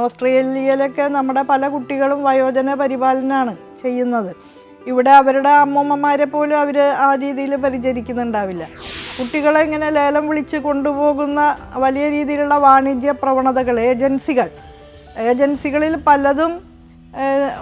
ഓസ്ട്രേലിയയിലൊക്കെ നമ്മുടെ പല കുട്ടികളും വയോജന പരിപാലനമാണ് ചെയ്യുന്നത്. ഇവിടെ അവരുടെ അമ്മൂമ്മമാരെ പോലും അവർ ആ രീതിയിൽ പരിചരിക്കുന്നുണ്ടാവില്ല. കുട്ടികളെ ഇങ്ങനെ ലേലം വിളിച്ച് കൊണ്ടുപോകുന്ന വലിയ രീതിയിലുള്ള വാണിജ്യ പ്രവണതകൾ ഏജൻസികൾ. ഏജൻസികളിൽ പലതും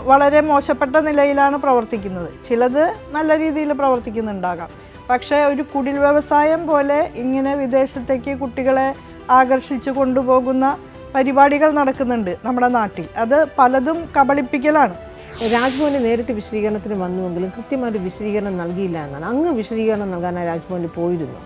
വളരെ മോശപ്പെട്ട നിലയിലാണ് പ്രവർത്തിക്കുന്നത്. ചിലത് നല്ല രീതിയിൽ പ്രവർത്തിക്കുന്നുണ്ടാകാം. പക്ഷേ ഒരു കുടിൽ വ്യവസായം പോലെ ഇങ്ങനെ വിദേശത്തേക്ക് കുട്ടികളെ ആകർഷിച്ചു കൊണ്ടുപോകുന്ന പരിപാടികൾ നടക്കുന്നുണ്ട് നമ്മുടെ നാട്ടിൽ. അത് പലതും കബളിപ്പിക്കലാണ്. രാജ്ഭവന് നേരിട്ട് വിശദീകരണത്തിന് വന്നുവെങ്കിലും കൃത്യമായിട്ട് വിശദീകരണം നൽകിയില്ല എന്നാണ്. അങ്ങ് വിശദീകരണം നൽകാനായി രാജ്ഭവന് പോയിരുന്നു.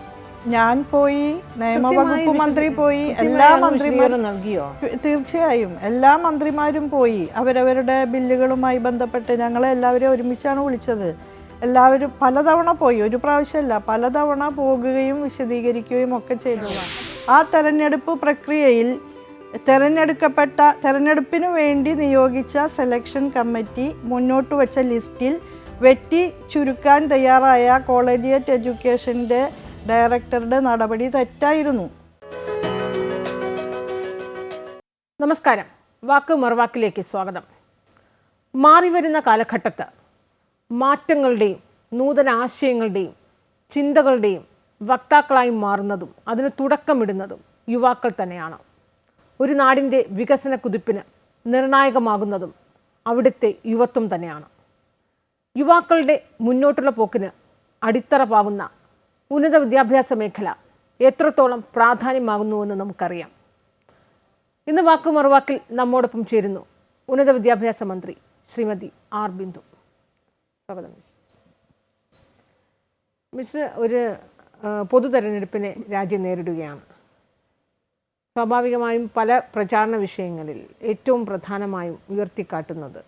ഞാൻ പോയി നിയമവകുപ്പ് മന്ത്രി പോയി എല്ലാ മന്ത്രിമാരും നൽകിയോ? തീർച്ചയായും. എല്ലാ മന്ത്രിമാരും പോയി. അവരവരുടെ ബില്ലുകളുമായി ബന്ധപ്പെട്ട് ഞങ്ങളെ എല്ലാവരെയും ഒരുമിച്ചാണ് വിളിച്ചത്. എല്ലാവരും പലതവണ പോയി. ഒരു പ്രാവശ്യമല്ല പലതവണ പോകുകയും വിശദീകരിക്കുകയും ഒക്കെ ചെയ്തതാണ്. ആ തെരഞ്ഞെടുപ്പ് പ്രക്രിയയിൽ തെരഞ്ഞെടുക്കപ്പെട്ട തെരഞ്ഞെടുപ്പിന് വേണ്ടി നിയോഗിച്ച സെലക്ഷൻ കമ്മിറ്റി മുന്നോട്ട് വച്ച ലിസ്റ്റിൽ വെട്ടി ചുരുക്കാൻ തയ്യാറായ കോളേജിയറ്റ് എഡ്യൂക്കേഷന്റെ ഡയറക്ടറുടെ നടപടി തെറ്റായിരുന്നു. നമസ്കാരം. വാക്ക് മറുവാക്കിലേക്ക് സ്വാഗതം. മാറിവരുന്ന കാലഘട്ടത്ത് മാറ്റങ്ങളുടെയും നൂതന ആശയങ്ങളുടെയും ചിന്തകളുടെയും വക്താക്കളായി മാറുന്നതും അതിന് തുടക്കമിടുന്നതും യുവാക്കൾ തന്നെയാണ്. ഒരു നാടിന്റെ വികസന കുതിപ്പിന് നിർണായകമാകുന്നതും അവിടുത്തെ യുവത്വം തന്നെയാണ്. യുവാക്കളുടെ മുന്നോട്ടുള്ള പോക്കിന് അടിത്തറ പാകുന്ന ഉന്നത വിദ്യാഭ്യാസ മേഖല എത്രത്തോളം പ്രാധാന്യമാകുന്നുവെന്ന് നമുക്കറിയാം. ഇന്ന് വാക്കു മറുവാക്കിൽ നമ്മോടൊപ്പം ചേരുന്നു ഉന്നത വിദ്യാഭ്യാസ മന്ത്രി ശ്രീമതി ആർ ബിന്ദു. സ്വാഗതം മിസ് മിസ് ഒരു പൊതു തെരഞ്ഞെടുപ്പിനെ രാജ്യം നേരിടുകയാണ്. സ്വാഭാവികമായും പല പ്രചാരണ വിഷയങ്ങളിൽ ഏറ്റവും പ്രധാനമായും ഉയർത്തിക്കാട്ടുന്നത്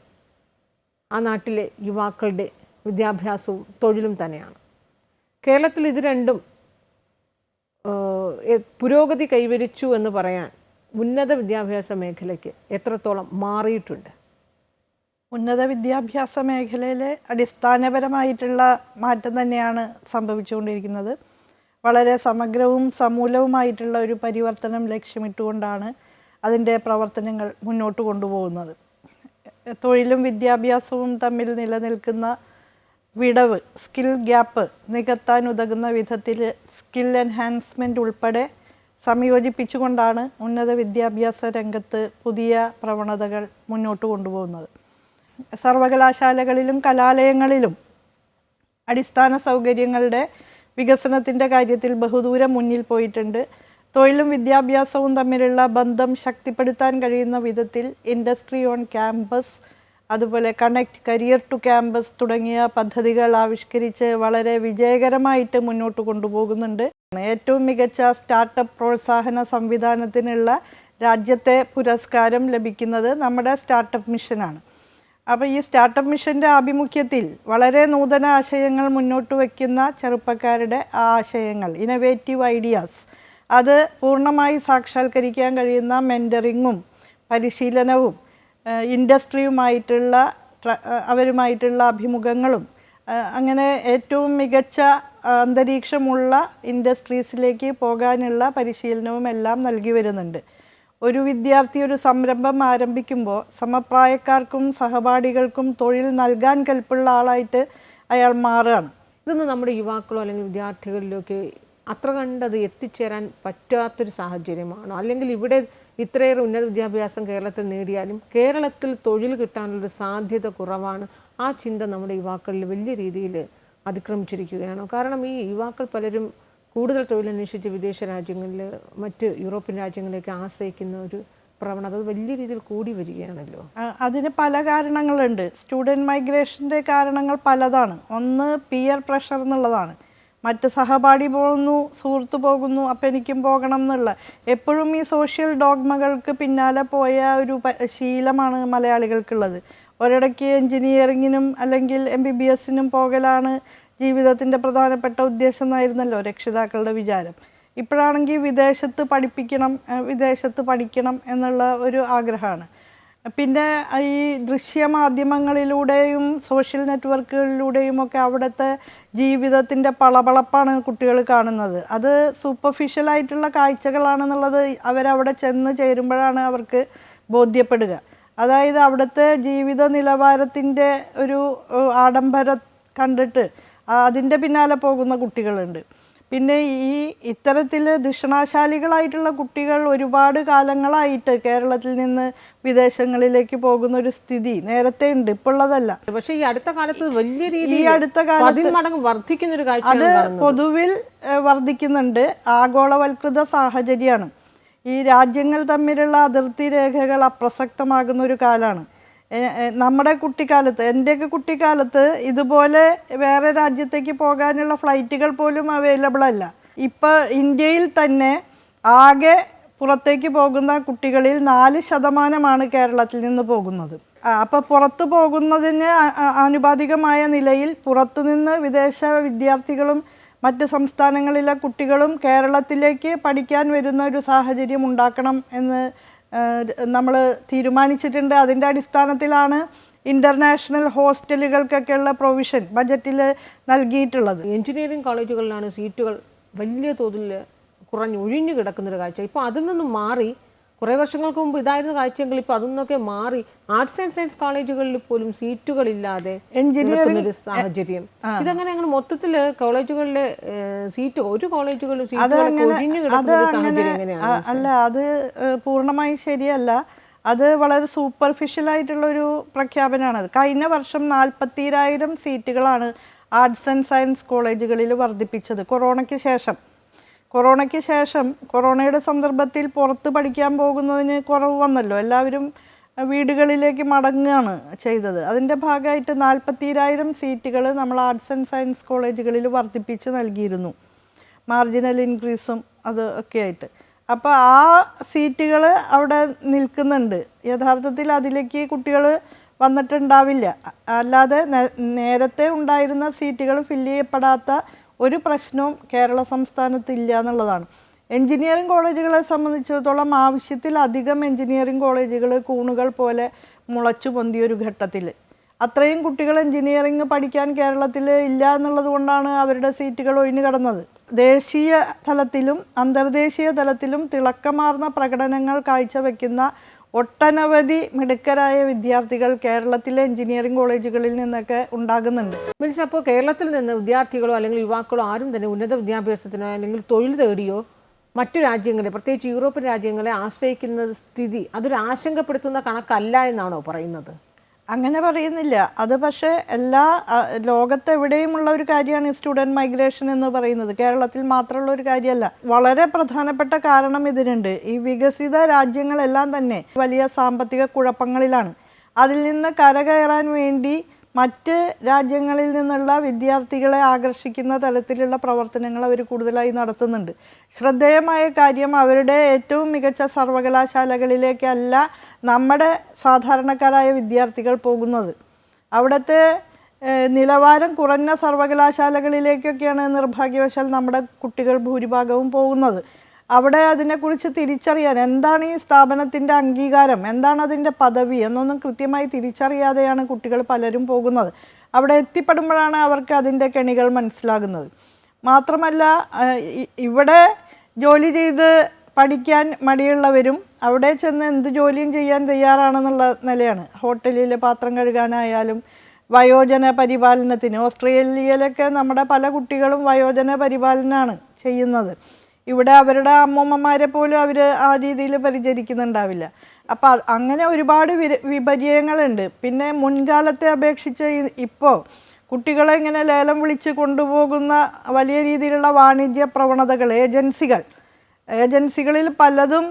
ആ നാട്ടിലെ യുവാക്കളുടെ വിദ്യാഭ്യാസവും തൊഴിലും തന്നെയാണ്. കേരളത്തിൽ ഇത് രണ്ടും പുരോഗതി കൈവരിച്ചു എന്ന് പറയാൻ ഉന്നത വിദ്യാഭ്യാസ മേഖലയ്ക്ക് എത്രത്തോളം മാറിയിട്ടുണ്ട്? ഉന്നത വിദ്യാഭ്യാസ മേഖലയിലെ അടിസ്ഥാനപരമായിട്ടുള്ള മാറ്റം തന്നെയാണ് സംഭവിച്ചുകൊണ്ടിരിക്കുന്നത്. വളരെ സമഗ്രവും സമൂലവുമായിട്ടുള്ള ഒരു പരിവർത്തനം ലക്ഷ്യമിട്ടുകൊണ്ടാണ് അതിന്റെ പ്രവർത്തനങ്ങൾ മുന്നോട്ട് കൊണ്ടുപോകുന്നത്. തൊഴിലും വിദ്യാഭ്യാസവും തമ്മിൽ നിലനിൽക്കുന്ന വിടവ് സ്കിൽ ഗ്യാപ്പ് നികത്താൻ ഉതകുന്ന വിധത്തിൽ സ്കിൽ എൻഹാൻസ്മെന്റ് ഉൾപ്പെടെ സംയോജിപ്പിച്ചുകൊണ്ടാണ് ഉന്നത വിദ്യാഭ്യാസ രംഗത്ത് പുതിയ പ്രവണതകൾ മുന്നോട്ട് കൊണ്ടുപോകുന്നത്. സർവകലാശാലകളിലും കലാലയങ്ങളിലും അടിസ്ഥാന സൗകര്യങ്ങളുടെ വികസനത്തിന്റെ കാര്യത്തിൽ ബഹുദൂരം മുന്നിൽ പോയിട്ടുണ്ട്. തൊഴിലും വിദ്യാഭ്യാസവും തമ്മിലുള്ള ബന്ധം ശക്തിപ്പെടുത്താൻ കഴിയുന്ന വിധത്തിൽ ഇൻഡസ്ട്രി ഓൺ ക്യാമ്പസ് അതുപോലെ കണക്ട് കരിയർ ടു ക്യാമ്പസ് തുടങ്ങിയ പദ്ധതികൾ ആവിഷ്കരിച്ച് വളരെ വിജയകരമായിട്ട് മുന്നോട്ട് കൊണ്ടുപോകുന്നുണ്ട്. ഏറ്റവും മികച്ച സ്റ്റാർട്ടപ്പ് പ്രോത്സാഹന സംവിധാനത്തിനുള്ള രാജ്യത്തെ പുരസ്കാരം ലഭിക്കുന്നത് നമ്മുടെ സ്റ്റാർട്ടപ്പ് മിഷനാണ്. അപ്പോൾ ഈ സ്റ്റാർട്ടപ്പ് മിഷന്റെ ആഭിമുഖ്യത്തിൽ വളരെ നൂതന ആശയങ്ങൾ മുന്നോട്ട് വയ്ക്കുന്ന ചെറുപ്പക്കാരുടെ ആ ആശയങ്ങൾ ഇന്നവേറ്റീവ് ഐഡിയാസ് അത് പൂർണമായി സാക്ഷാത്കരിക്കാൻ കഴിയുന്ന മെന്ററിങ്ങും പരിശീലനവും ഇൻഡസ്ട്രിയുമായിട്ടുള്ള അവരുമായിട്ടുള്ള അഭിമുഖങ്ങളും അങ്ങനെ ഏറ്റവും മികച്ച അന്തരീക്ഷമുള്ള ഇൻഡസ്ട്രീസിലേക്ക് പോകാനുള്ള പരിശീലനവും എല്ലാം നൽകി വരുന്നുണ്ട്. ഒരു വിദ്യാർത്ഥി ഒരു സംരംഭം ആരംഭിക്കുമ്പോൾ സമപ്രായക്കാർക്കും സഹപാഠികൾക്കും തൊഴിൽ നൽകാൻ കൽപ്പുള്ള ആളായിട്ട് അയാൾ മാറുകയാണ്. ഇതൊന്നും നമ്മുടെ യുവാക്കളോ അല്ലെങ്കിൽ വിദ്യാർത്ഥികളിലൊക്കെ അത്ര കണ്ടത് എത്തിച്ചേരാൻ പറ്റാത്തൊരു സാഹചര്യമാണോ? അല്ലെങ്കിൽ ഇവിടെ ഇത്രയേറെ ഉന്നത വിദ്യാഭ്യാസം കേരളത്തിൽ നേടിയാലും കേരളത്തിൽ തൊഴിൽ കിട്ടാനുള്ളൊരു സാധ്യത കുറവാണ് ആ ചിന്ത നമ്മുടെ യുവാക്കളിൽ വലിയ രീതിയിൽ അതിക്രമിച്ചിരിക്കുകയാണോ? കാരണം ഈ യുവാക്കൾ പലരും കൂടുതൽ തൊഴിലന്വേഷിച്ച് വിദേശ രാജ്യങ്ങളിൽ മറ്റ് യൂറോപ്യൻ രാജ്യങ്ങളിലേക്ക് ആശ്രയിക്കുന്ന ഒരു പ്രവണത വലിയ രീതിയിൽ കൂടി വരികയാണല്ലോ. അതിന് പല കാരണങ്ങളുണ്ട്. സ്റ്റുഡന്റ് മൈഗ്രേഷന്റെ കാരണങ്ങൾ പലതാണ്. ഒന്ന് പിയർ പ്രഷർ എന്നുള്ളതാണ്. മറ്റ് സഹപാഠി പോകുന്നു സുഹൃത്ത് പോകുന്നു അപ്പം എനിക്കും പോകണം എന്നുള്ള. എപ്പോഴും ഈ സോഷ്യൽ ഡോഗ്മകൾക്ക് പിന്നാലെ പോയ ഒരു ശീലമാണ് മലയാളികൾക്കുള്ളത്. ഒരിടയ്ക്ക് എൻജിനീയറിങ്ങിനും അല്ലെങ്കിൽ എം ബി ബി എസിനും പോകലാണ്. ജീവിതത്തിന്റെ പ്രധാനപ്പെട്ട ഉദ്ദേശം എന്നായിരുന്നല്ലോ രക്ഷിതാക്കളുടെ വിചാരം. ഇപ്പോഴാണെങ്കിൽ വിദേശത്ത് പഠിപ്പിക്കണം വിദേശത്ത് പഠിക്കണം എന്നുള്ള ഒരു ആഗ്രഹമാണ്. പിന്നെ ഈ ദൃശ്യമാധ്യമങ്ങളിലൂടെയും സോഷ്യൽ നെറ്റ്വർക്കുകളിലൂടെയും ഒക്കെ അവിടുത്തെ ജീവിതത്തിന്റെ പളപളപ്പാണ് കുട്ടികൾ കാണുന്നത്. അത് സൂപ്പർഫിഷ്യലായിട്ടുള്ള കാഴ്ചകളാണെന്നുള്ളത് അവരവിടെ ചെന്ന് ചേരുമ്പോഴാണ് അവർക്ക് ബോധ്യപ്പെടുക. അതായത് അവിടുത്തെ ജീവിത നിലവാരത്തിന്റെ ഒരു ആഡംബരം കണ്ടിട്ട് അതിന്റെ പിന്നാലെ പോകുന്ന കുട്ടികളുണ്ട്. പിന്നെ ഈ ഇത്തരത്തിൽ ധിഷണാശാലികളായിട്ടുള്ള കുട്ടികൾ ഒരുപാട് കാലങ്ങളായിട്ട് കേരളത്തിൽ നിന്ന് വിദേശങ്ങളിലേക്ക് പോകുന്ന ഒരു സ്ഥിതി നേരത്തെ ഉണ്ട് ഇപ്പോൾ ഉള്ളതല്ല പക്ഷേ ഈ അടുത്ത കാലത്ത് വലിയ ഈ അടുത്ത കാലത്ത് പതിന്മടങ്ങ് വർദ്ധിക്കുന്ന ഒരു അത് കാഴ്ചയാണ് കാണുന്നത്. പൊതുവിൽ വർദ്ധിക്കുന്നുണ്ട്. ആഗോളവൽകൃത സാഹചര്യമാണ്. ഈ രാജ്യങ്ങൾ തമ്മിലുള്ള അതിർത്തി രേഖകൾ അപ്രസക്തമാകുന്ന ഒരു കാലമാണ് നമ്മുടെ കുട്ടിക്കാലത്ത് എന്റെയൊക്കെ കുട്ടിക്കാലത്ത് ഇതുപോലെ വേറെ രാജ്യത്തേക്ക് പോകാനുള്ള ഫ്ലൈറ്റുകൾ പോലും അവൈലബിൾ അല്ല. ഇപ്പോൾ ഇന്ത്യയിൽ തന്നെ ആകെ പുറത്തേക്ക് പോകുന്ന കുട്ടികളിൽ നാല് ശതമാനമാണ് കേരളത്തിൽ നിന്ന് പോകുന്നത്. അപ്പോൾ പുറത്ത് പോകുന്നതിന് ആനുപാതികമായ നിലയിൽ പുറത്തുനിന്ന് വിദേശ വിദ്യാർത്ഥികളും മറ്റ് സംസ്ഥാനങ്ങളിലെ കുട്ടികളും കേരളത്തിലേക്ക് പഠിക്കാൻ വരുന്ന ഒരു സാഹചര്യം ഉണ്ടാക്കണം എന്ന് നമ്മൾ തീരുമാനിച്ചിട്ടുണ്ട് അതിന്റെ അടിസ്ഥാനത്തിലാണ് ഇന്റർനാഷണൽ ഹോസ്റ്റലുകൾക്കൊക്കെയുള്ള പ്രൊവിഷൻ ബജറ്റിൽ നൽകിയിട്ടുള്ളത്. എഞ്ചിനീയറിംഗ് കോളേജുകളിലാണ് സീറ്റുകൾ വലിയ തോതിൽ കുറഞ്ഞ് ഒഴിഞ്ഞു കിടക്കുന്നൊരു കാഴ്ച. ഇപ്പോൾ അതിൽ നിന്നും മാറി കുറേ വർഷങ്ങൾക്ക് മുമ്പ് ഇതായിരുന്ന കാഴ്ചയെങ്കിൽ ഇപ്പോൾ അതൊന്നൊക്കെ മാറി. ആർട്സ് ആൻഡ് സയൻസ് കോളേജുകളിൽ പോലും സീറ്റുകളില്ലാതെ എഞ്ചിനീയറിംഗ് സാഹചര്യം. ഇതങ്ങനെ അങ്ങനെ മൊത്തത്തിൽ കോളേജുകളിലെ സീറ്റ് ഒരു കോളേജുകളിലും ആ, അല്ല അത് പൂർണമായും ശരിയല്ല. അത് വളരെ സൂപ്പർഫിഷ്യൽ ആയിട്ടുള്ള ഒരു പ്രഖ്യാപനമാണ് കഴിഞ്ഞ വർഷം നാൽപ്പത്തിരായിരം സീറ്റുകളാണ് ആർട്സ് ആൻഡ് സയൻസ് കോളേജുകളിൽ വർദ്ധിപ്പിച്ചത്. കൊറോണയ്ക്ക് ശേഷം. കൊറോണയ്ക്ക് ശേഷം കൊറോണയുടെ സന്ദർഭത്തിൽ പുറത്ത് പഠിക്കാൻ പോകുന്നതിന് കുറവ് വന്നല്ലോ. എല്ലാവരും വീടുകളിലേക്ക് മടങ്ങുകയാണ് ചെയ്തത്. അതിന്റെ ഭാഗമായിട്ട് നാൽപ്പത്തിരായിരം സീറ്റുകൾ നമ്മൾ ആർട്സ് ആൻഡ് സയൻസ് കോളേജുകളിൽ വർദ്ധിപ്പിച്ച് നൽകിയിരുന്നു. മാർജിനൽ ഇൻക്രീസും അത് ഒക്കെ ആയിട്ട്. അപ്പോൾ ആ സീറ്റുകൾ അവിടെ നിൽക്കുന്നുണ്ട്. യഥാർത്ഥത്തിൽ അതിലേക്ക് കുട്ടികൾ വന്നിട്ടുണ്ടാവില്ല. അല്ലാതെ നേരത്തെ ഉണ്ടായിരുന്ന സീറ്റുകൾ ഫില്ല് ചെയ്യപ്പെടാത്ത ഒരു പ്രശ്നവും കേരള സംസ്ഥാനത്ത് ഇല്ല എന്നുള്ളതാണ്. എഞ്ചിനീയറിംഗ് കോളേജുകളെ സംബന്ധിച്ചിടത്തോളം ആവശ്യത്തിലധികം എഞ്ചിനീയറിംഗ് കോളേജുകൾ കൂണുകൾ പോലെ മുളച്ചു പൊന്തിയൊരു ഘട്ടത്തിൽ. അത്രയും കുട്ടികൾ എഞ്ചിനീയറിംഗ് പഠിക്കാൻ കേരളത്തിൽ ഇല്ല എന്നുള്ളത് കൊണ്ടാണ് അവരുടെ സീറ്റുകൾ ഒഴിഞ്ഞു കടന്നത്. ദേശീയ തലത്തിലും അന്തർദേശീയ തലത്തിലും തിളക്കമാർന്ന പ്രകടനങ്ങൾ കാഴ്ചവെക്കുന്ന ഒട്ടനവധി മിടുക്കരായ വിദ്യാർത്ഥികൾ കേരളത്തിലെ എഞ്ചിനീയറിംഗ് കോളേജുകളിൽ നിന്നൊക്കെ ഉണ്ടാകുന്നുണ്ട്. മീൻസ് അപ്പോൾ കേരളത്തിൽ നിന്ന് വിദ്യാർത്ഥികളോ അല്ലെങ്കിൽ യുവാക്കളോ ആരും തന്നെ ഉന്നത വിദ്യാഭ്യാസത്തിനോ അല്ലെങ്കിൽ തൊഴിൽ തേടിയോ മറ്റു രാജ്യങ്ങളെ പ്രത്യേകിച്ച് യൂറോപ്യൻ രാജ്യങ്ങളെ ആശ്രയിക്കുന്ന സ്ഥിതി അതൊരു ആശങ്കപ്പെടുത്തുന്ന കണക്കല്ല എന്നാണോ പറയുന്നത്? അങ്ങനെ പറയുന്നില്ല. അത് പക്ഷേ എല്ലാ ലോകത്ത് എവിടെയുമുള്ള ഒരു കാര്യമാണ് ഈ സ്റ്റുഡന്റ് മൈഗ്രേഷൻ എന്ന് പറയുന്നത്. കേരളത്തിൽ മാത്രമുള്ള ഒരു കാര്യമല്ല വളരെ പ്രധാനപ്പെട്ട കാരണം ഇതിനുണ്ട്. ഈ വികസിത രാജ്യങ്ങളെല്ലാം തന്നെ വലിയ സാമ്പത്തിക കുഴപ്പങ്ങളിലാണ്. അതിൽ നിന്ന് കരകയറാൻ വേണ്ടി മറ്റ് രാജ്യങ്ങളിൽ നിന്നുള്ള വിദ്യാർത്ഥികളെ ആകർഷിക്കുന്ന തലത്തിലുള്ള പ്രവർത്തനങ്ങൾ അവർ കൂടുതലായി നടത്തുന്നുണ്ട്. ശ്രദ്ധേയമായ കാര്യം അവരുടെ ഏറ്റവും മികച്ച സർവകലാശാലകളിലേക്കല്ല നമ്മുടെ സാധാരണക്കാരായ വിദ്യാർത്ഥികൾ പോകുന്നത്. അവിടുത്തെ നിലവാരം കുറഞ്ഞ സർവകലാശാലകളിലേക്കൊക്കെയാണ് നിർഭാഗ്യവശാൽ നമ്മുടെ കുട്ടികൾ ഭൂരിഭാഗവും പോകുന്നത്. അവിടെ അതിനെക്കുറിച്ച് തിരിച്ചറിയാൻ എന്താണ് ഈ സ്ഥാപനത്തിന്റെ അംഗീകാരം എന്താണ് അതിന്റെ പദവി എന്നൊന്നും കൃത്യമായി തിരിച്ചറിയാതെയാണ് കുട്ടികൾ പലരും പോകുന്നത്. അവിടെ എത്തിപ്പെടുമ്പോഴാണ് അവർക്ക് അതിന്റെ കെണികൾ മനസ്സിലാകുന്നത്. മാത്രമല്ല ഇവിടെ ജോലി ചെയ്ത് പഠിക്കാൻ മടിയുള്ളവരും അവിടെ ചെന്ന് എന്ത് ജോലിയും ചെയ്യാൻ തയ്യാറാണെന്നുള്ള നിലയാണ്. ഹോട്ടലിൽ പാത്രം കഴുകാനായാലും വയോജന പരിപാലനത്തിന്. ഓസ്ട്രേലിയയിലൊക്കെ നമ്മുടെ പല കുട്ടികളും വയോജന പരിപാലനമാണ് ചെയ്യുന്നത്. ഇവിടെ അവരുടെ അമ്മൂമ്മമാരെ പോലും അവർ ആ രീതിയിൽ പരിചരിക്കുന്നുണ്ടാവില്ല. അപ്പം അങ്ങനെ ഒരുപാട് വിപര്യങ്ങളുണ്ട് പിന്നെ മുൻകാലത്തെ അപേക്ഷിച്ച് ഇപ്പോൾ കുട്ടികളെ ഇങ്ങനെ ലേലം വിളിച്ച് കൊണ്ടുപോകുന്ന വലിയ രീതിയിലുള്ള വാണിജ്യ പ്രവണതകൾ ഏജൻസികൾ. ഏജൻസികളിൽ പലതും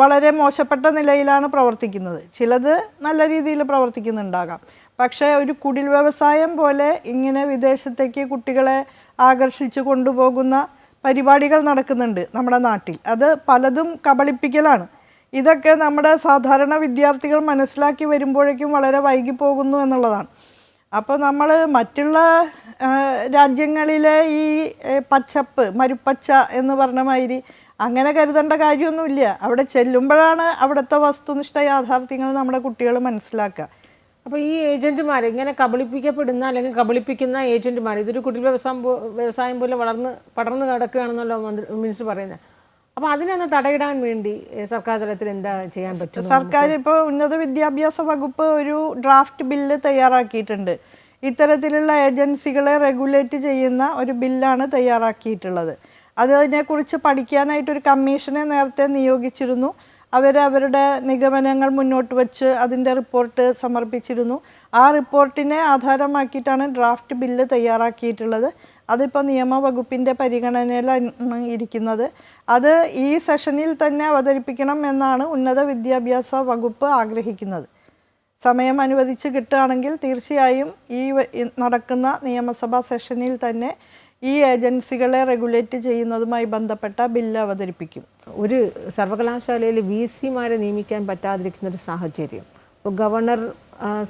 വളരെ മോശപ്പെട്ട നിലയിലാണ് പ്രവർത്തിക്കുന്നത്. ചിലത് നല്ല രീതിയിൽ പ്രവർത്തിക്കുന്നുണ്ടാകാം. പക്ഷേ ഒരു കുടിൽ വ്യവസായം പോലെ ഇങ്ങനെ വിദേശത്തേക്ക് കുട്ടികളെ ആകർഷിച്ച് കൊണ്ടുപോകുന്ന പരിപാടികൾ നടക്കുന്നുണ്ട് നമ്മുടെ നാട്ടിൽ. അത് പലതും കബളിപ്പിക്കലാണ്. ഇതൊക്കെ നമ്മുടെ സാധാരണ വിദ്യാർത്ഥികൾ മനസ്സിലാക്കി വരുമ്പോഴേക്കും വളരെ വൈകി പോകുന്നു എന്നുള്ളതാണ്. അപ്പോൾ നമ്മൾ മറ്റുള്ള രാജ്യങ്ങളിലെ ഈ പച്ചപ്പ് മരുപ്പച്ച എന്ന് പറഞ്ഞ മാതിരി അങ്ങനെ കരുതേണ്ട കാര്യമൊന്നുമില്ല. അവിടെ ചെല്ലുമ്പോഴാണ് അവിടുത്തെ വസ്തുനിഷ്ഠ യാഥാർത്ഥ്യങ്ങൾ നമ്മുടെ കുട്ടികൾ മനസ്സിലാക്കുക. അപ്പോൾ ഈ ഏജന്റുമാർ ഇങ്ങനെ കബളിപ്പിക്കപ്പെടുന്ന അല്ലെങ്കിൽ കബളിപ്പിക്കുന്ന ഏജന്റുമാർ ഇതൊരു കുടിൽ വ്യവസായം വ്യവസായം പോലെ വളർന്ന് പടർന്നു കിടക്കുകയാണെന്നല്ലോ മന്ത്രി മിനിസ്റ്റർ പറയുന്നത് അപ്പോൾ അതിനൊന്ന് തടയിടാൻ വേണ്ടി സർക്കാർ തലത്തിൽ എന്താ ചെയ്യാൻ പറ്റും സർക്കാർ ഇപ്പോൾ ഉന്നത വിദ്യാഭ്യാസ വകുപ്പ് ഒരു ഡ്രാഫ്റ്റ് ബില്ല് തയ്യാറാക്കിയിട്ടുണ്ട്. ഇത്തരത്തിലുള്ള ഏജൻസികളെ റെഗുലേറ്റ് ചെയ്യുന്ന ഒരു ബില്ലാണ് തയ്യാറാക്കിയിട്ടുള്ളത്. അത് അതിനെക്കുറിച്ച് പഠിക്കാനായിട്ട് ഒരു കമ്മീഷനെ നേരത്തെ നിയോഗിച്ചിരുന്നു. അവർ അവരുടെ നിഗമനങ്ങൾ മുന്നോട്ട് വച്ച് അതിന്റെ റിപ്പോർട്ട് സമർപ്പിച്ചിരുന്നു. ആ റിപ്പോർട്ടിനെ ആധാരമാക്കിയിട്ടാണ് ഡ്രാഫ്റ്റ് ബില്ല് തയ്യാറാക്കിയിട്ടുള്ളത്. അതിപ്പോൾ നിയമവകുപ്പിന്റെ പരിഗണനയിലാണ് ഇരിക്കുന്നത്. അത് ഈ സെഷനിൽ തന്നെ അവതരിപ്പിക്കണം എന്നാണ് ഉന്നത വിദ്യാഭ്യാസ വകുപ്പ് ആഗ്രഹിക്കുന്നത്. സമയം അനുവദിച്ച് കിട്ടുകയാണെങ്കിൽ തീർച്ചയായും ഈ നടക്കുന്ന നിയമസഭാ സെഷനിൽ തന്നെ ഈ ഏജൻസികളെ റെഗുലേറ്റ് ചെയ്യുന്നതുമായി ബന്ധപ്പെട്ട ബില്ല് അവതരിപ്പിക്കും. ഒരു സർവകലാശാലയിൽ വി സിമാരെ നിയമിക്കാൻ പറ്റാതിരിക്കുന്ന ഒരു സാഹചര്യം. ഇപ്പോൾ ഗവർണർ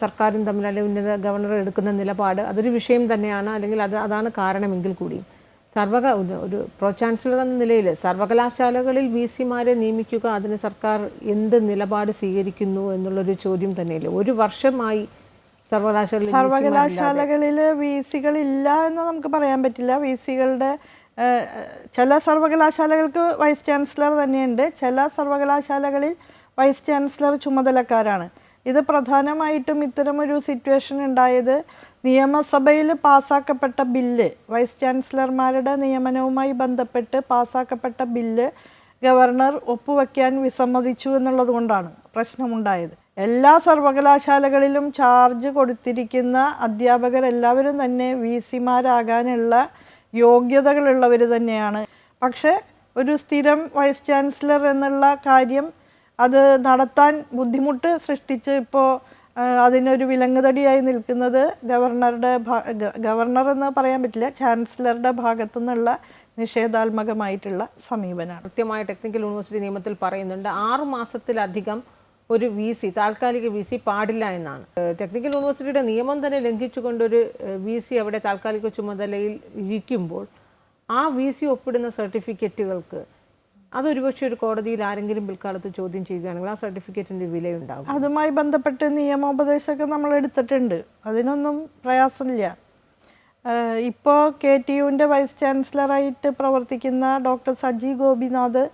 സർക്കാരും തമ്മിൽ അല്ലെങ്കിൽ ഉന്നത ഗവർണർ എടുക്കുന്ന നിലപാട് അതൊരു വിഷയം തന്നെയാണ്. അല്ലെങ്കിൽ അത് അതാണ് കാരണമെങ്കിൽ കൂടിയും. സർവക ഒരു പ്രോ ചാൻസലർ എന്ന നിലയിൽ സർവകലാശാലകളിൽ വി സിമാരെ നിയമിക്കുക അതിന് സർക്കാർ എന്ത് നിലപാട് സ്വീകരിക്കുന്നു എന്നുള്ളൊരു ചോദ്യം തന്നെയല്ലേ. ഒരു വർഷമായി സർവകലാശാല സർവകലാശാലകളിൽ വി സികൾ ഇല്ല എന്ന് നമുക്ക് പറയാൻ പറ്റില്ല. വി സികളുടെ ചില സർവകലാശാലകൾക്ക് വൈസ് ചാൻസലർ തന്നെയുണ്ട്. ചില സർവകലാശാലകളിൽ വൈസ് ചാൻസലർ ചുമതലക്കാരാണ്. ഇത് പ്രധാനമായിട്ടും ഇത്തരമൊരു സിറ്റുവേഷൻ ഉണ്ടായത് നിയമസഭയിൽ പാസ്സാക്കപ്പെട്ട ബില്ല് വൈസ് ചാൻസലർമാരുടെ നിയമനവുമായി ബന്ധപ്പെട്ട് പാസ്സാക്കപ്പെട്ട ബില്ല് ഗവർണർ ഒപ്പുവെക്കാൻ വിസമ്മതിച്ചു എന്നുള്ളത് കൊണ്ടാണ് പ്രശ്നമുണ്ടായത്. എല്ലാ സർവകലാശാലകളിലും ചാർജ് കൊടുത്തിരിക്കുന്ന അധ്യാപകരെല്ലാവരും തന്നെ വി സിമാരാകാനുള്ള യോഗ്യതകളുള്ളവർ തന്നെയാണ്. പക്ഷേ ഒരു സ്ഥിരം വൈസ് ചാൻസലർ എന്നുള്ള കാര്യം അത് നടത്താൻ ബുദ്ധിമുട്ട് സൃഷ്ടിച്ച് ഇപ്പോൾ അതിനൊരു വിലങ്ങുതടിയായി നിൽക്കുന്നത് ഗവർണറുടെ ഗവർണർ എന്ന് പറയാൻ പറ്റില്ല ചാൻസലറുടെ ഭാഗത്തു നിന്നുള്ള നിഷേധാത്മകമായിട്ടുള്ള സമീപനമാണ് കൃത്യമായ ടെക്നിക്കൽ യൂണിവേഴ്സിറ്റി നിയമത്തിൽ പറയുന്നുണ്ട് ആറു മാസത്തിലധികം ഒരു വി സി താൽക്കാലിക വി സി പാടില്ല എന്നാണ്. ടെക്നിക്കൽ യൂണിവേഴ്സിറ്റിയുടെ നിയമം തന്നെ ലംഘിച്ചുകൊണ്ട് ഒരു വി സി അവിടെ താൽക്കാലിക ചുമതലയിൽ ഇരിക്കുമ്പോൾ ആ വി സി ഒപ്പിടുന്ന സർട്ടിഫിക്കറ്റുകൾക്ക് അതൊരുപക്ഷെ ഒരു കോടതിയിൽ ആരെങ്കിലും പിൽക്കാലത്ത് ചോദ്യം ചെയ്യുകയാണെങ്കിൽ ആ സർട്ടിഫിക്കറ്റിന്റെ വിലയുണ്ടാകും. അതുമായി ബന്ധപ്പെട്ട് നിയമോപദേശമൊക്കെ നമ്മൾ എടുത്തിട്ടുണ്ട്. അതിനൊന്നും പ്രയാസമില്ല. ഇപ്പോൾ കെ ടി യുവിന്റെ വൈസ് ചാൻസലറായിട്ട് പ്രവർത്തിക്കുന്ന ഡോക്ടർ സജി ഗോപിനാഥ്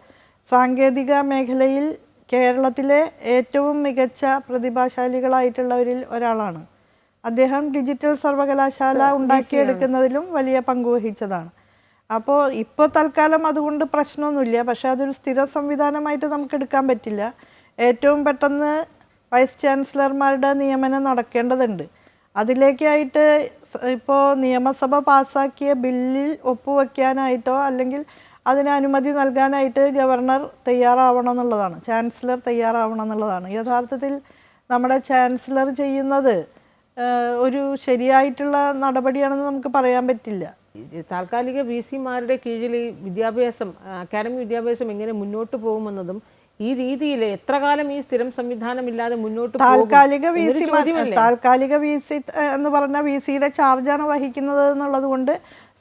സാങ്കേതിക മേഖലയിൽ കേരളത്തിലെ ഏറ്റവും മികച്ച പ്രതിഭാശാലികളായിട്ടുള്ളവരിൽ ഒരാളാണ്. അദ്ദേഹം ഡിജിറ്റൽ സർവകലാശാല ഉണ്ടാക്കിയെടുക്കുന്നതിലും വലിയ പങ്ക് വഹിച്ചതാണ്. അപ്പോൾ ഇപ്പോൾ തൽക്കാലം അതുകൊണ്ട് പ്രശ്നമൊന്നുമില്ല. പക്ഷേ അതൊരു സ്ഥിര സംവിധാനമായിട്ട് നമുക്ക് എടുക്കാൻ പറ്റില്ല. ഏറ്റവും പെട്ടെന്ന് വൈസ് ചാൻസലർമാരുടെ നിയമനം നടക്കേണ്ടതുണ്ട്. അതിലേക്കായിട്ട് ഇപ്പോൾ നിയമസഭ പാസ്സാക്കിയ ബില്ലിൽ ഒപ്പുവെക്കാനായിട്ടോ അല്ലെങ്കിൽ അതിന് അനുമതി നൽകാനായിട്ട് ഗവർണർ തയ്യാറാവണം എന്നുള്ളതാണ്. ചാൻസലർ തയ്യാറാവണം എന്നുള്ളതാണ്. യഥാർത്ഥത്തിൽ നമ്മുടെ ചാൻസലർ ചെയ്യുന്നത് ഒരു ശരിയായിട്ടുള്ള നടപടിയാണെന്ന് നമുക്ക് പറയാൻ പറ്റില്ല. താൽക്കാലിക വി സിമാരുടെ കീഴിൽ ഈ വിദ്യാഭ്യാസം അക്കാഡമി വിദ്യാഭ്യാസം എങ്ങനെ മുന്നോട്ട് പോകുമെന്നതും ഈ രീതിയിൽ എത്ര കാലം ഈ സ്ഥിരം സംവിധാനം ഇല്ലാതെ മുന്നോട്ട് പോകും താൽക്കാലിക വി സി താൽക്കാലിക വി സി എന്ന് പറഞ്ഞാൽ വി സിയുടെ ചാർജാണ് വഹിക്കുന്നത് എന്നുള്ളത് കൊണ്ട്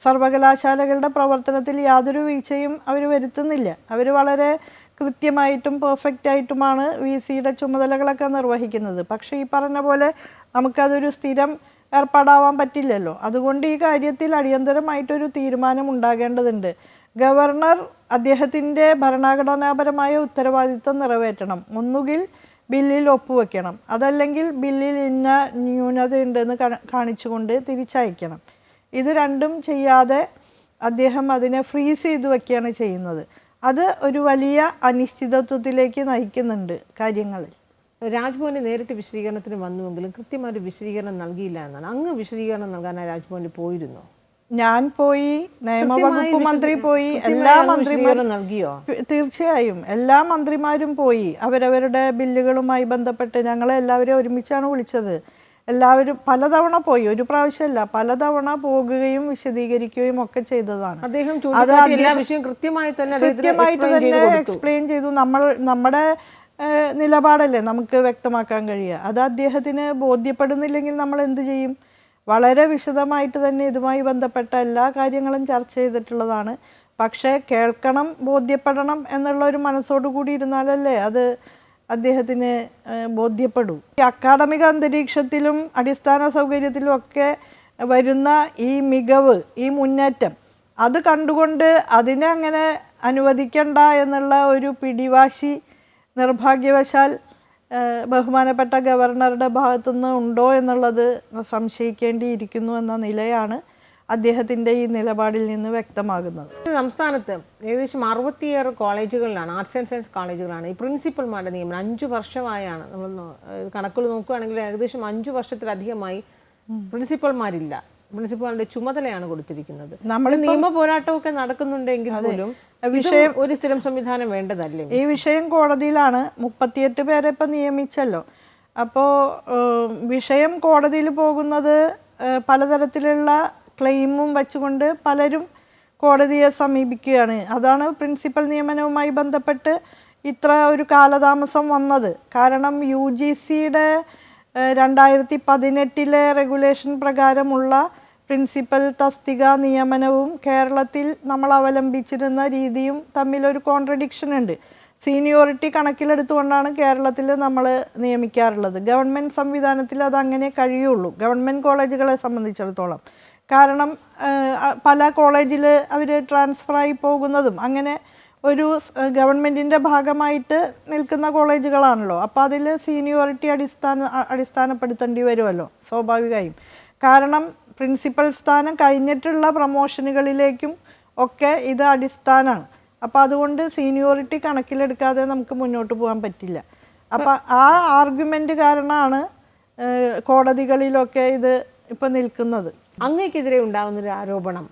സർവകലാശാലകളുടെ പ്രവർത്തനത്തിൽ യാതൊരു വീഴ്ചയും അവർ വരുത്തുന്നില്ല. അവർ വളരെ കൃത്യമായിട്ടും പെർഫെക്റ്റ് ആയിട്ടുമാണ് വി സിയുടെ ചുമതലകളൊക്കെ നിർവഹിക്കുന്നത്. പക്ഷേ ഈ പറഞ്ഞ പോലെ നമുക്കതൊരു സ്ഥിരം ഏർപ്പാടാവാൻ പറ്റില്ലല്ലോ. അതുകൊണ്ട് ഈ കാര്യത്തിൽ അടിയന്തരമായിട്ടൊരു തീരുമാനം ഉണ്ടാകേണ്ടതുണ്ട്. ഗവർണർ അദ്ദേഹത്തിന്റെ ഭരണഘടനാപരമായ ഉത്തരവാദിത്വം നിറവേറ്റണം. ഒന്നുകിൽ ബില്ലിൽ ഒപ്പുവെക്കണം. അതല്ലെങ്കിൽ ബില്ലിൽ ഇന്ന ന്യൂനതയുണ്ടെന്ന് കാണിച്ചുകൊണ്ട് തിരിച്ചയക്കണം. ഇത് രണ്ടും ചെയ്യാതെ അദ്ദേഹം അതിനെ ഫ്രീസ് ചെയ്ത് വയ്ക്കുകയാണ് ചെയ്യുന്നത്. അത് ഒരു വലിയ അനിശ്ചിതത്വത്തിലേക്ക് നയിക്കുന്നുണ്ട് കാര്യങ്ങളിൽ. രാജ്ഭവന് നേരിട്ട് വിശദീകരണത്തിന് വന്നുവെങ്കിലും കൃത്യമായൊരു വിശദീകരണം നൽകിയില്ല എന്നാണ്. അങ്ങ് വിശദീകരണം നൽകാനായി രാജ്ഭവനിൽ പോയിരുന്നു? ഞാൻ പോയി നിയമവകുപ്പ് മന്ത്രി പോയി എല്ലാ മന്ത്രിമാരും നൽകിയോ? തീർച്ചയായും എല്ലാ മന്ത്രിമാരും പോയി. അവരവരുടെ ബില്ലുകളുമായി ബന്ധപ്പെട്ട് ഞങ്ങളെ എല്ലാവരെയും ഒരുമിച്ചാണ് വിളിച്ചത്. എല്ലാവരും പലതവണ പോയി. ഒരു പ്രാവശ്യമല്ല പലതവണ പോകുകയും വിശദീകരിക്കുകയും ഒക്കെ ചെയ്തതാണ്. അദ്ദേഹം കൃത്യമായി തന്നെ കൃത്യമായിട്ട് തന്നെ. എക്സ്പ്ലെയിൻ ചെയ്തു. നമ്മൾ നമ്മുടെ നിലപാടല്ലേ നമുക്ക് വ്യക്തമാക്കാൻ കഴിയുക. അത് അദ്ദേഹത്തിന് ബോധ്യപ്പെടുന്നില്ലെങ്കിൽ നമ്മൾ എന്ത് ചെയ്യും? വളരെ വിശദമായിട്ട് തന്നെ ഇതുമായി ബന്ധപ്പെട്ട എല്ലാ കാര്യങ്ങളും ചർച്ച ചെയ്തിട്ടുള്ളതാണ്. പക്ഷേ കേൾക്കണം ബോധ്യപ്പെടണം എന്നുള്ള ഒരു മനസ്സോടു കൂടി ഇരുന്നാലല്ലേ അത് അദ്ദേഹത്തിന് ബോധ്യപ്പെടൂ. ഈ അക്കാഡമിക അന്തരീക്ഷത്തിലും അടിസ്ഥാന സൗകര്യത്തിലും ഒക്കെ വരുന്ന ഈ മികവ് ഈ മുന്നേറ്റം അത് കണ്ടുകൊണ്ട് അതിനെ അങ്ങനെ അനുവദിക്കണ്ട എന്നുള്ള ഒരു പിടിവാശി നിർഭാഗ്യവശാൽ ബഹുമാനപ്പെട്ട ഗവർണറുടെ ഭാഗത്തുനിന്ന് ഉണ്ടോ എന്നുള്ളത് സംശയിക്കേണ്ടിയിരിക്കുന്നു എന്ന നിലയാണ് അദ്ദേഹത്തിന്റെ ഈ നിലപാടിൽ നിന്ന് വ്യക്തമാകുന്നത്. സംസ്ഥാനത്ത് ഏകദേശം അറുപത്തിയേറെ കോളേജുകളിലാണ് ആർട്സ് ആൻഡ് സയൻസ് കോളേജുകളാണ്. ഈ പ്രിൻസിപ്പൽമാരുടെ നിയമനം അഞ്ചു വർഷമായാണ് നമ്മൾ കണക്കുകൾ നോക്കുകയാണെങ്കിൽ ഏകദേശം അഞ്ചു വർഷത്തിലധികമായി പ്രിൻസിപ്പൽമാരില്ല. പ്രിൻസിപ്പലിന്റെ ചുമതലയാണ് കൊടുത്തിരിക്കുന്നത്. നമ്മൾ നിയമ പോരാട്ടമൊക്കെ നടക്കുന്നുണ്ടെങ്കിൽ പോലും വിഷയം ഒരു സ്ഥിരം സംവിധാനം വേണ്ടതല്ലേ? ഈ വിഷയം കോടതിയിലാണ് മുപ്പത്തിയെട്ട് പേരെ ഇപ്പം നിയമിച്ചല്ലോ. അപ്പോൾ വിഷയം കോടതിയിൽ പോകുന്നത് പലതരത്തിലുള്ള ക്ലെയിമും വച്ചുകൊണ്ട് പലരും കോടതിയെ സമീപിക്കുകയാണ്. അതാണ് പ്രിൻസിപ്പൽ നിയമനവുമായി ബന്ധപ്പെട്ട് ഇത്ര ഒരു കാലതാമസം വന്നത്. കാരണം യു ജി സിയുടെ രണ്ടായിരത്തി പതിനെട്ടിലെ റെഗുലേഷൻ പ്രകാരമുള്ള പ്രിൻസിപ്പൽ തസ്തിക നിയമനവും കേരളത്തിൽ നമ്മൾ അവലംബിച്ചിരുന്ന രീതിയും തമ്മിലൊരു കോൺട്രഡിക്ഷൻ ഉണ്ട്. സീനിയോറിറ്റി കണക്കിലെടുത്തുകൊണ്ടാണ് കേരളത്തിൽ നമ്മൾ നിയമിക്കാറുള്ളത്. ഗവൺമെന്റ് സംവിധാനത്തിൽ അത് അങ്ങനെ കഴിയുള്ളൂ. ഗവൺമെന്റ് കോളേജുകളെ സംബന്ധിച്ചിടത്തോളം. കാരണം പല കോളേജിൽ അവർ ട്രാൻസ്ഫറായി പോകുന്നതും അങ്ങനെ ഒരു ഗവൺമെന്റിന്റെ ഭാഗമായിട്ട് നിൽക്കുന്ന കോളേജുകളാണല്ലോ. അപ്പോൾ അതിൽ സീനിയോറിറ്റി അടിസ്ഥാന അടിസ്ഥാനപ്പെടുത്തേണ്ടി വരുമല്ലോ സ്വാഭാവികമായും കാരണം പ്രിൻസിപ്പൽ സ്ഥാനം കഴിഞ്ഞിട്ടുള്ള പ്രൊമോഷനുകളിലേക്കും ഒക്കെ ഇത് അടിസ്ഥാനമാണ് അപ്പോൾ അതുകൊണ്ട് സീനിയോറിറ്റി കണക്കിലെടുക്കാതെ നമുക്ക് മുന്നോട്ട് പോകാൻ പറ്റില്ല. അപ്പോൾ ആ ആർഗ്യുമെന്റ് കാരണമാണ് കോടതികളിലൊക്കെ ഇത് ഇപ്പോൾ നിൽക്കുന്നത്. അങ്ങേക്കെതിരെ ഉണ്ടാകുന്ന ഒരു ആരോപണം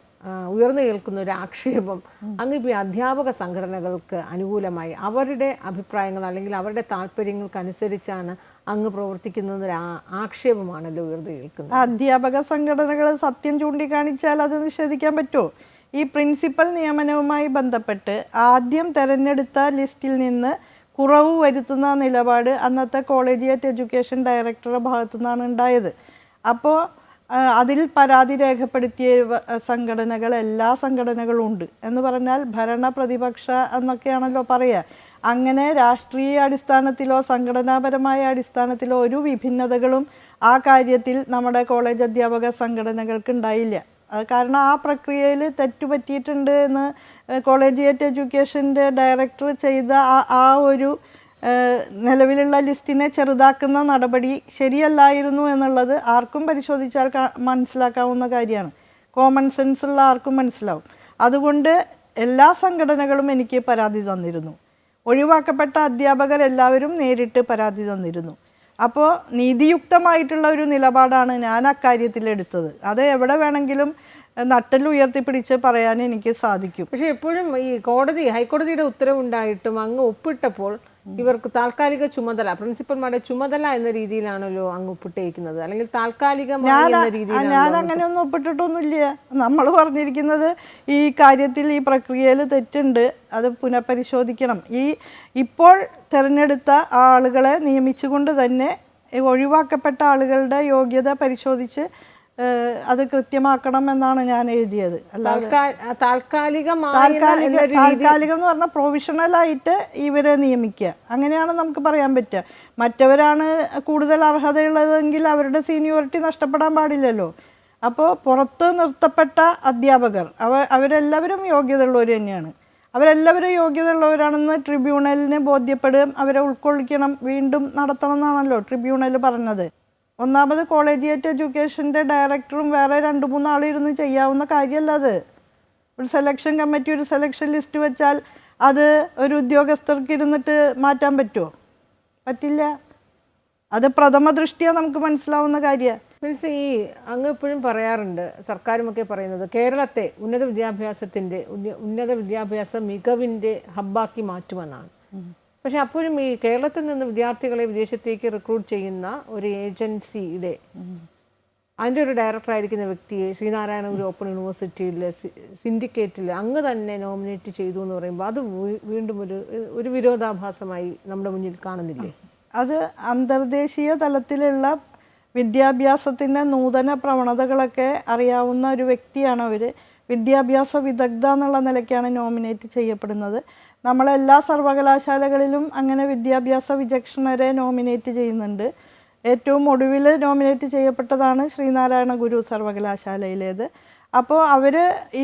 ഉയർന്നു കേൾക്കുന്ന ഒരു ആക്ഷേപം അങ്ങ് ഇപ്പോൾ അധ്യാപക സംഘടനകൾക്ക് അനുകൂലമായി അവരുടെ അഭിപ്രായങ്ങൾ അല്ലെങ്കിൽ അവരുടെ താല്പര്യങ്ങൾക്കനുസരിച്ചാണ് അങ്ങ് പ്രവർത്തിക്കുന്നതൊരു ആ- ആക്ഷേപമാണല്ലോ ഉയർന്നു കേൾക്കുന്നത്. അധ്യാപക സംഘടനകൾ സത്യം ചൂണ്ടിക്കാണിച്ചാൽ അത് നിഷേധിക്കാൻ പറ്റുമോ? ഈ പ്രിൻസിപ്പൽ നിയമനവുമായി ബന്ധപ്പെട്ട് ആദ്യം തെരഞ്ഞെടുത്ത ലിസ്റ്റിൽ നിന്ന് കുറവ് വരുത്തുന്ന നിലപാട് അന്നത്തെ കോളേജിയറ്റ് എഡ്യൂക്കേഷൻ ഡയറക്ടറുടെ ഭാഗത്തു നിന്നാണ് ഉണ്ടായത്. അപ്പോൾ അതിൽ പരാതി രേഖപ്പെടുത്തിയ സംഘടനകൾ എല്ലാ സംഘടനകളും ഉണ്ട്. എന്ന് പറഞ്ഞാൽ ഭരണ പ്രതിപക്ഷ എന്നൊക്കെയാണല്ലോ പറയുക അങ്ങനെ രാഷ്ട്രീയ അടിസ്ഥാനത്തിലോ സംഘടനാപരമായ അടിസ്ഥാനത്തിലോ ഒരു വിഭിന്നതകളും ആ കാര്യത്തിൽ നമ്മുടെ കോളേജ് അധ്യാപക സംഘടനകൾക്ക് ഉണ്ടായില്ല. കാരണം ആ പ്രക്രിയയിൽ തെറ്റുപറ്റിയിട്ടുണ്ട് എന്ന് കോളേജിയേറ്റ് എഡ്യൂക്കേഷന്റെ ഡയറക്ടർ ചെയ്ത ആ ഒരു നിലവിലുള്ള ലിസ്റ്റിനെ ചെറുതാക്കുന്ന നടപടി ശരിയല്ലായിരുന്നു എന്നുള്ളത് ആർക്കും പരിശോധിച്ചാൽ മനസ്സിലാക്കാവുന്ന കാര്യമാണ്. കോമൺ സെൻസ് ഉള്ള ആർക്കും മനസ്സിലാവും. അതുകൊണ്ട് എല്ലാ സംഘടനകളും എനിക്ക് പരാതി തന്നിരുന്നു. ഒഴിവാക്കപ്പെട്ട അധ്യാപകർ എല്ലാവരും നേരിട്ട് പരാതി തന്നിരുന്നു. അപ്പോൾ നീതിയുക്തമായിട്ടുള്ള ഒരു നിലപാടാണ് ഞാൻ അക്കാര്യത്തിൽ എടുത്തത്. അത് എവിടെ വേണമെങ്കിലും നട്ടൽ ഉയർത്തിപ്പിടിച്ച് പറയാൻ എനിക്ക് സാധിക്കും. പക്ഷേ എപ്പോഴും ഈ കോടതി ഹൈക്കോടതിയുടെ ഉത്തരവുണ്ടായിട്ടും അങ്ങ് ഒപ്പിട്ടപ്പോൾ ഇവർക്ക് താൽക്കാലിക ചുമതല പ്രിൻസിപ്പൽമാരുടെ ചുമതല എന്ന രീതിയിലാണല്ലോ അങ്ങ് ഒപ്പിട്ടേക്കുന്നത്. അല്ലെങ്കിൽ താൽക്കാലികമായി ഞാൻ അങ്ങനെ ഒന്നും ഒപ്പിട്ടിട്ടൊന്നുമില്ല. നമ്മൾ പറഞ്ഞിരിക്കുന്നത് ഈ കാര്യത്തിൽ ഈ പ്രക്രിയയിൽ തെറ്റുണ്ട്. അത് പുനഃപരിശോധിക്കണം. ഈ ഇപ്പോൾ തിരഞ്ഞെടുത്ത ആളുകളെ നിയമിച്ചുകൊണ്ട് തന്നെ ഒഴിവാക്കപ്പെട്ട ആളുകളുടെ യോഗ്യത പരിശോധിച്ച് അത് കൃത്യമാക്കണം എന്നാണ് ഞാൻ എഴുതിയത്. താൽക്കാലികം എന്ന് പറഞ്ഞാൽ പ്രൊവിഷണലായിട്ട് ഇവരെ നിയമിക്കുക അങ്ങനെയാണ് നമുക്ക് പറയാൻ പറ്റുക. മറ്റവരാണ് കൂടുതൽ അർഹതയുള്ളതെങ്കിൽ അവരുടെ സീനിയോറിറ്റി നഷ്ടപ്പെടാൻ പാടില്ലല്ലോ. അപ്പോൾ പുറത്ത് നിർത്തപ്പെട്ട അധ്യാപകർ അവ അവരെല്ലാവരും യോഗ്യതയുള്ളവർ തന്നെയാണ്. അവരെല്ലാവരും യോഗ്യതയുള്ളവരാണെന്ന് ട്രിബ്യൂണലിന് ബോധ്യപ്പെടുകയും അവരെ ഉൾക്കൊള്ളിക്കണം വീണ്ടും നടത്തണം എന്നാണല്ലോ ട്രിബ്യൂണൽ പറഞ്ഞത്. ഒന്നാമത് കോളേജിയേറ്റ് എഡ്യൂക്കേഷന്റെ ഡയറക്ടറും വേറെ രണ്ട് മൂന്ന് ആളിരുന്ന് ചെയ്യാവുന്ന കാര്യമല്ല അത്. ഒരു സെലക്ഷൻ കമ്മിറ്റി ഒരു സെലക്ഷൻ ലിസ്റ്റ് വെച്ചാൽ അത് ഒരു ഉദ്യോഗസ്ഥർക്ക് ഇരുന്നിട്ട് മാറ്റാൻ പറ്റുമോ? പറ്റില്ല. അത് പ്രഥമ ദൃഷ്ടിയാണ് നമുക്ക് മനസ്സിലാവുന്ന കാര്യമാണ് മീൻസ് ഈ അങ്ങ് എപ്പോഴും പറയാറുണ്ട് സർക്കാരുമൊക്കെ പറയുന്നത് കേരളത്തെ ഉന്നത വിദ്യാഭ്യാസത്തിന്റെ ഉന്നത വിദ്യാഭ്യാസ മികവിന്റെ ഹബ്ബാക്കി മാറ്റുമെന്നാണ്. പക്ഷെ അപ്പോഴും ഈ കേരളത്തിൽ നിന്ന് വിദ്യാർത്ഥികളെ വിദേശത്തേക്ക് റിക്രൂട്ട് ചെയ്യുന്ന ഒരു ഏജൻസിയുടെ അതിന്റെ ഒരു ഡയറക്ടറായിരിക്കുന്ന വ്യക്തിയെ ശ്രീനാരായണ ഗുരു ഓപ്പൺ യൂണിവേഴ്സിറ്റിയിൽ സിൻഡിക്കേറ്റിൽ അങ്ങ് തന്നെ നോമിനേറ്റ് ചെയ്തു എന്ന് പറയുമ്പോൾ അത് വീണ്ടും ഒരു ഒരു വിരോധാഭാസമായി നമ്മുടെ മുന്നിൽ കാണുന്നില്ലേ? അത് അന്തർദേശീയ തലത്തിലുള്ള വിദ്യാഭ്യാസത്തിന്റെ നൂതന പ്രവണതകളൊക്കെ അറിയാവുന്ന ഒരു വ്യക്തിയാണ് അവർ വിദ്യാഭ്യാസ വിദഗ്ധ എന്നുള്ള നിലയ്ക്കാണ് നോമിനേറ്റ് ചെയ്യപ്പെടുന്നത്. നമ്മളെല്ലാ സർവകലാശാലകളിലും അങ്ങനെ വിദ്യാഭ്യാസ വിചക്ഷണരെ നോമിനേറ്റ് ചെയ്യുന്നുണ്ട്. ഏറ്റവും ഒടുവിൽ നോമിനേറ്റ് ചെയ്യപ്പെട്ടതാണ് ശ്രീനാരായണ ഗുരു സർവകലാശാലയിലേത്. അപ്പോൾ അവർ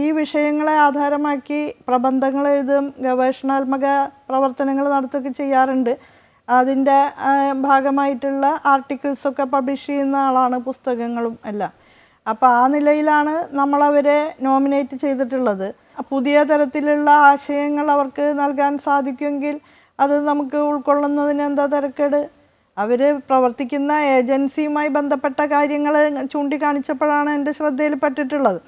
ഈ വിഷയങ്ങളെ ആധാരമാക്കി പ്രബന്ധങ്ങൾ എഴുതും ഗവേഷണാത്മക പ്രവർത്തനങ്ങൾ നടത്തുകയൊക്കെ ചെയ്യാറുണ്ട്. അതിന്റെ ഭാഗമായിട്ടുള്ള ആർട്ടിക്കിൾസൊക്കെ പബ്ലിഷ് ചെയ്യുന്ന ആളാണ് പുസ്തകങ്ങളും എല്ലാം. അപ്പോൾ ആ നിലയിലാണ് നമ്മളവരെ നോമിനേറ്റ് ചെയ്തിട്ടുള്ളത്. പുതിയ തരത്തിലുള്ള ആശയങ്ങൾ അവർക്ക് നൽകാൻ സാധിക്കുമെങ്കിൽ അത് നമുക്ക് ഉൾക്കൊള്ളുന്നതിന് എന്താ തിരക്കേട്? അവർ പ്രവർത്തിക്കുന്ന ഏജൻസിയുമായി ബന്ധപ്പെട്ട കാര്യങ്ങൾ ചൂണ്ടിക്കാണിച്ചപ്പോഴാണ് എന്റെ ശ്രദ്ധയിൽ പെട്ടിട്ടുള്ളത്.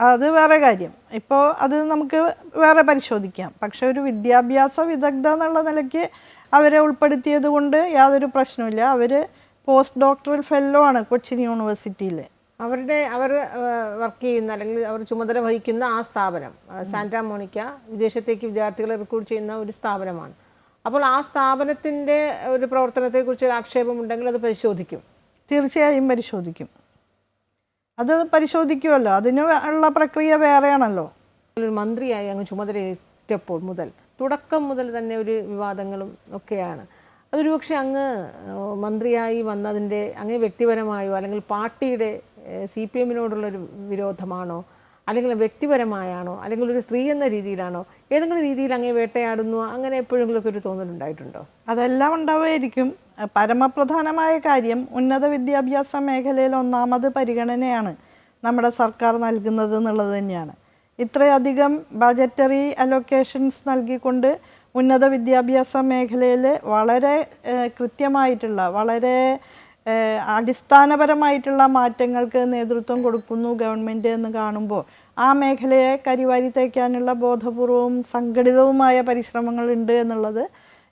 അത് വേറെ കാര്യം. ഇപ്പോൾ അത് നമുക്ക് വേറെ പരിശോധിക്കാം. പക്ഷെ ഒരു വിദ്യാഭ്യാസ വിദഗ്ധ എന്നുള്ള നിലയ്ക്ക് അവരെ ഉൾപ്പെടുത്തിയത് കൊണ്ട് യാതൊരു പ്രശ്നമില്ല അവർ പോസ്റ്റ് ഡോക്ടറൽ ഫെല്ലോ ആണ് കൊച്ചിൻ യൂണിവേഴ്സിറ്റിയിൽ അവരുടെ അവർ വർക്ക് ചെയ്യുന്ന അല്ലെങ്കിൽ അവർ ചുമതല വഹിക്കുന്ന ആ സ്ഥാപനം സാന്റ മോണിക്ക വിദേശത്തേക്ക് വിദ്യാർത്ഥികളെ റിക്രൂട്ട് ചെയ്യുന്ന ഒരു സ്ഥാപനമാണ്. അപ്പോൾ ആ സ്ഥാപനത്തിന്റെ ഒരു പ്രവർത്തനത്തെക്കുറിച്ച് ഒരു ആക്ഷേപം ഉണ്ടെങ്കിൽ അത് പരിശോധിക്കും. തീർച്ചയായും പരിശോധിക്കും. അത് പരിശോധിക്കുമല്ലോ അതിന് ഉള്ള പ്രക്രിയ വേറെയാണല്ലോ. ഒരു മന്ത്രിയായി അങ്ങ് ചുമതലയേറ്റപ്പോൾ മുതൽ തുടക്കം മുതൽ തന്നെ ഒരു വിവാദങ്ങളും ഒക്കെയാണ്. അതൊരു പക്ഷേ അങ്ങ് മന്ത്രിയായി വന്നതിന്റെ അങ്ങ് വ്യക്തിപരമായോ അല്ലെങ്കിൽ പാർട്ടിയുടെ സി പി എമ്മിനോടുള്ളൊരു വിരോധമാണോ? അല്ലെങ്കിൽ വ്യക്തിപരമായാണോ? അല്ലെങ്കിൽ ഒരു സ്ത്രീ എന്ന രീതിയിലാണോ? ഏതെങ്കിലും രീതിയിൽ അങ്ങേ വേട്ടയാടുന്നു അങ്ങനെ എപ്പോഴെങ്കിലുമൊക്കെ ഒരു തോന്നലുണ്ടായിട്ടുണ്ടോ? അതെല്ലാം ഉണ്ടാവുമായിരിക്കും. പരമപ്രധാനമായ കാര്യം ഉന്നത വിദ്യാഭ്യാസ മേഖലയിൽ ഒന്നാമത് പരിഗണനയാണ് നമ്മുടെ സർക്കാർ നൽകുന്നത് എന്നുള്ളത് തന്നെയാണ്. ഇത്രയധികം ബജറ്ററി അലൊക്കേഷൻസ് നൽകിക്കൊണ്ട് ഉന്നത വിദ്യാഭ്യാസ മേഖലയിൽ വളരെ കൃത്യമായിട്ടുള്ള വളരെ അടിസ്ഥാനപരമായിട്ടുള്ള മാറ്റങ്ങൾക്ക് നേതൃത്വം കൊടുക്കുന്നു ഗവൺമെന്റ് എന്ന് കാണുമ്പോൾ. ആ മേഖലയെ കരിവാരി തേക്കാനുള്ള ബോധപൂർവവും സംഘടിതവുമായ പരിശ്രമങ്ങളുണ്ട് എന്നുള്ളത്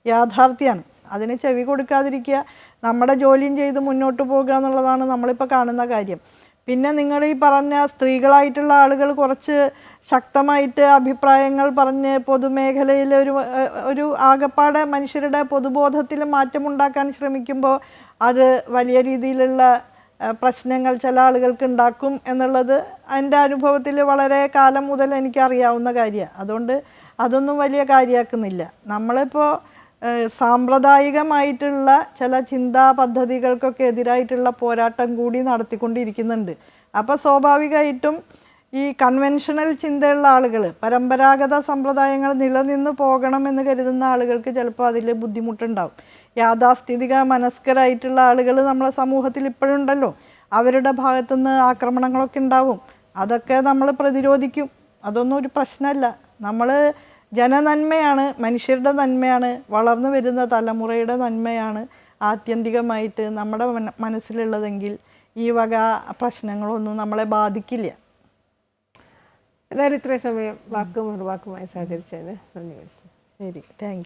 യാഥാർത്ഥ്യമാണ്. അതിന് ചെവി കൊടുക്കാതിരിക്കുക നമ്മുടെ ജോലിയും ചെയ്ത് മുന്നോട്ട് പോകുക എന്നുള്ളതാണ് നമ്മളിപ്പോൾ കാണുന്ന കാര്യം. പിന്നെ നിങ്ങൾ ഈ പറഞ്ഞ സ്ത്രീകളായിട്ടുള്ള ആളുകൾ കുറച്ച് ശക്തമായിട്ട് അഭിപ്രായങ്ങൾ പറഞ്ഞ് പൊതുമേഖലയിൽ ഒരു ഒരു ആകപ്പാടെ മനുഷ്യരുടെ പൊതുബോധത്തിൽ മാറ്റമുണ്ടാക്കാൻ ശ്രമിക്കുമ്പോൾ അത് വലിയ രീതിയിലുള്ള പ്രശ്നങ്ങൾ ചില ആളുകൾക്ക് ഉണ്ടാക്കും എന്നുള്ളത് എന്റെ അനുഭവത്തിൽ വളരെ കാലം മുതൽ എനിക്കറിയാവുന്ന കാര്യമാണ് അതുകൊണ്ട് അതൊന്നും വലിയ കാര്യമാക്കുന്നില്ല. നമ്മളിപ്പോൾ സാമ്പ്രദായികമായിട്ടുള്ള ചില ചിന്താ പദ്ധതികൾക്കൊക്കെ എതിരായിട്ടുള്ള പോരാട്ടം കൂടി നടത്തിക്കൊണ്ടിരിക്കുന്നുണ്ട്. അപ്പോൾ സ്വാഭാവികമായിട്ടും ഈ കൺവെൻഷണൽ ചിന്തയുള്ള ആളുകൾ പരമ്പരാഗത സമ്പ്രദായങ്ങൾ നിലനിന്ന് പോകണം എന്ന് കരുതുന്ന ആളുകൾക്ക് ചിലപ്പോൾ അതിൽ ബുദ്ധിമുട്ടുണ്ടാവും. യാഥാസ്ഥിതിക മനസ്കരായിട്ടുള്ള ആളുകൾ നമ്മളെ സമൂഹത്തിൽ ഇപ്പോഴുണ്ടല്ലോ. അവരുടെ ഭാഗത്തു നിന്ന് ആക്രമണങ്ങളൊക്കെ ഉണ്ടാവും. അതൊക്കെ നമ്മൾ പ്രതിരോധിക്കും. അതൊന്നും ഒരു പ്രശ്നമല്ല. നമ്മൾ ജനനന്മയാണ് മനുഷ്യരുടെ നന്മയാണ് വളർന്നു വരുന്ന തലമുറയുടെ നന്മയാണ് ആത്യന്തികമായിട്ട് നമ്മുടെ മന- മനസ്സിലുള്ളതെങ്കിൽ ഈ വക പ്രശ്നങ്ങളൊന്നും നമ്മളെ ബാധിക്കില്ല. എന്തായാലും ഇത്രയും സമയം വാക്കും മറുവാക്കുമായി സഹകരിച്ചതിന് നന്ദി ശരി. താങ്ക്